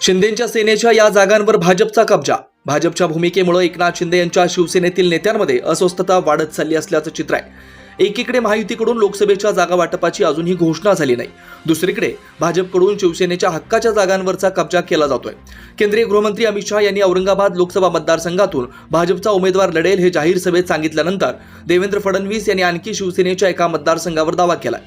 शिंदेच्या सेनेच्या या जागांवर भाजपचा कब्जा. भाजपच्या भूमिकेमुळे एकनाथ शिंदे यांच्या शिवसेनेतील नेत्यांमध्ये अस्वस्थता वाढत चालली असल्याचं चित्र आहे. एकीकडे महायुतीकडून लोकसभेच्या जागा वाटपाची अजूनही घोषणा झाली नाही. दुसरीकडे भाजपकडून शिवसेनेच्या हक्काच्या जागांवरचा कब्जा केला जातोय. केंद्रीय गृहमंत्री अमित शहा यांनी औरंगाबाद लोकसभा मतदारसंघातून भाजपचा उमेदवार लढेल हे जाहीर सभेत सांगितल्यानंतर देवेंद्र फडणवीस यांनी आणखी शिवसेनेच्या एका मतदारसंघावर दावा केला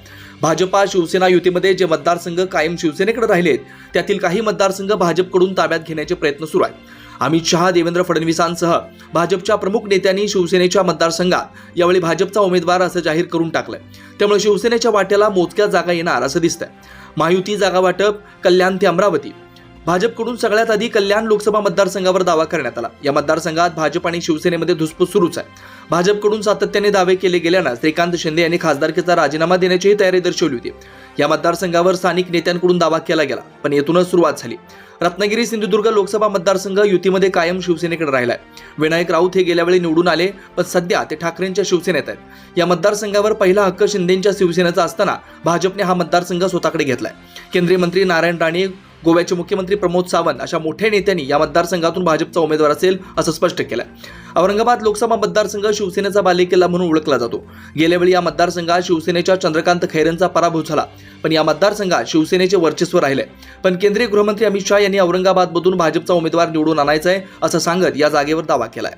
भाजपा शिवसेना युतीमध्ये जे मतदारसंघ कायम शिवसेनेकडे राहिलेत त्यातील काही मतदारसंघ भाजपकडून ताब्यात घेण्याचे प्रयत्न सुरू आहेत. अमित शहा देवेंद्र फडणवीसांसह भाजपच्या प्रमुख नेत्यांनी शिवसेनेच्या मतदारसंघात यावेळी भाजपचा उमेदवार असं जाहीर करून टाकलंय. त्यामुळे शिवसेनेच्या वाट्याला मोजक्या जागा येणार असं दिसतंय. महायुती जागा वाटप कल्याण ते अमरावती. भाजपकडून सगळ्यात आधी कल्याण लोकसभा मतदारसंघावर दावा करण्यात आला. या मतदारसंघात भाजप आणि शिवसेनेमध्ये धुसफूस सुरूच आहे. भाजपकडून सातत्याने दावे केले गेल्यानं श्रीकांत शिंदे यांनी खासदारकीचा राजीनामा देण्याचीही तयारी दर्शवली होती. या मतदारसंघावर स्थानिक नेत्यांकडून दावा केला गेला पण येथूनच सुरुवात झाली. रत्नागिरी सिंधुदुर्ग लोकसभा मतदारसंघ युतीमध्ये कायम शिवसेनेकडे राहिलाय. विनायक राऊत हे गेल्या वेळी निवडून आले पण सध्या ते ठाकरेंच्या शिवसेनेत आहेत. या मतदारसंघावर पहिला हक्क शिंदेच्या शिवसेनेचा असताना भाजपने हा मतदारसंघ स्वतःकडे घेतलाय. केंद्रीय मंत्री नारायण राणे गोव्याचे मुख्यमंत्री प्रमोद सावंत अशा मोठ्या नेत्यांनी या मतदारसंघातून भाजपचा उमेदवार असेल असं स्पष्ट केलं औरंगाबाद लोकसभा मतदारसंघ शिवसेनेचा बालेकिल्ला म्हणून ओळखला जातो. गेल्या वेळी या मतदारसंघात शिवसेनेच्या चंद्रकांत खैरेंचा पराभव झाला. पण या मतदारसंघात शिवसेनेचे वर्चस्व राहिले पण केंद्रीय गृहमंत्री अमित शहा यांनी औरंगाबादमधून भाजपचा उमेदवार निवडून आणायचा आहे असं सांगत या जागेवर दावा केलाय.